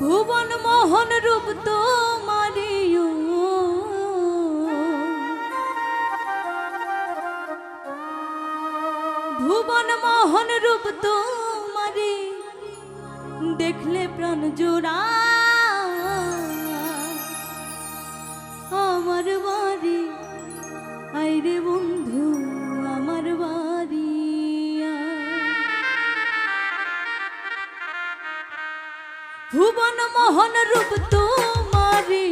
ভুবন মোহন রূপ তো মারিও ভুবন মোহন রূপ তো মারি দেখলে প্রাণ জোড়া ভুবন মোহন রূপ তোমারি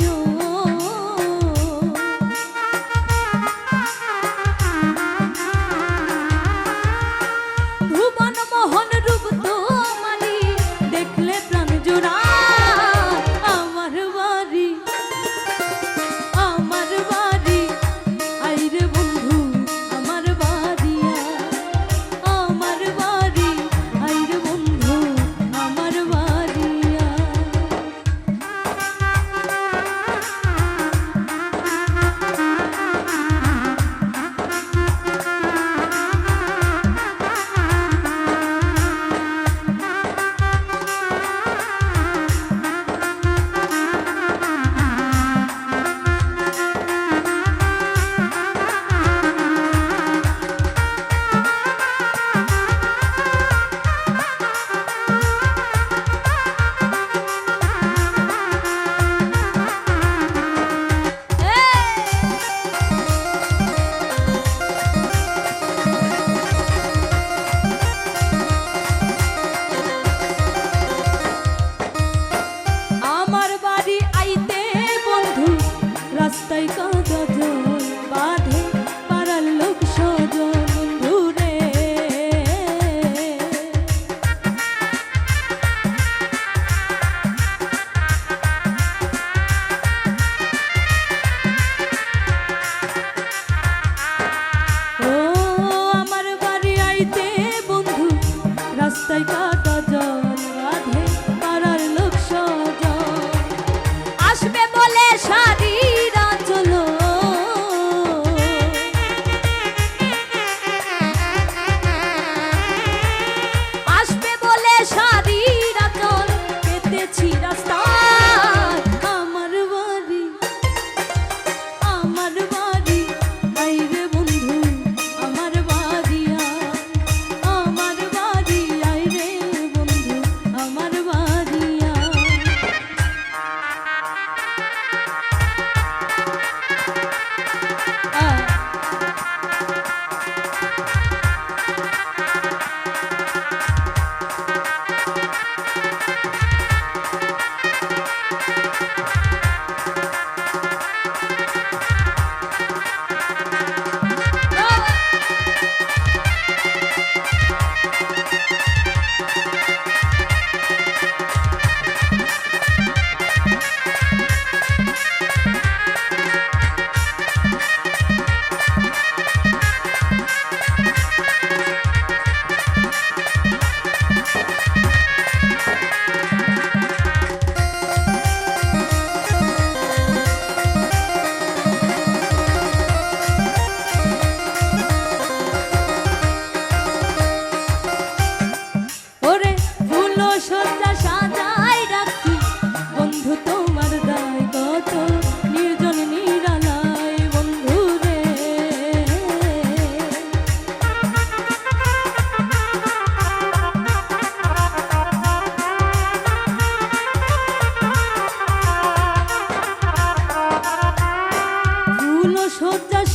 Dr.